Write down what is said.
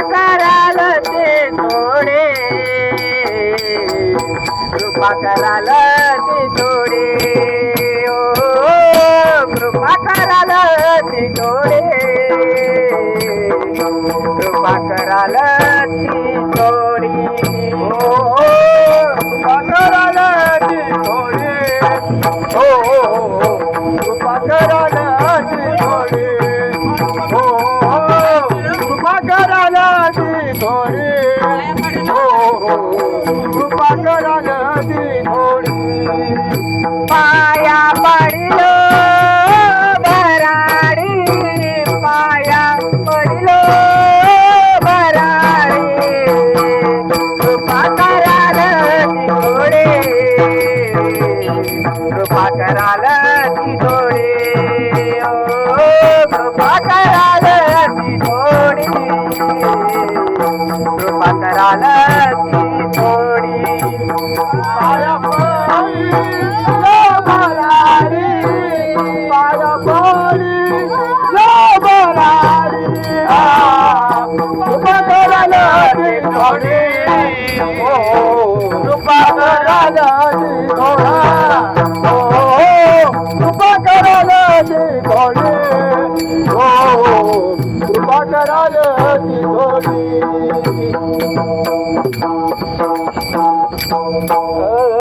कराल ते थोडे. कृपा कराल ते थोडे. ओ कृपा कराल ते थोडे. कृपा कराल कृपा कराल थोडी पाया पडिलो भराडी पाया पडिलो भराडी कृपा कराल ती थोडी कृपा कराल कराल थोडी कृपा थोडी कृपा कराल थोडा कृपा कराल थोडी कृपा कराल ती थोडी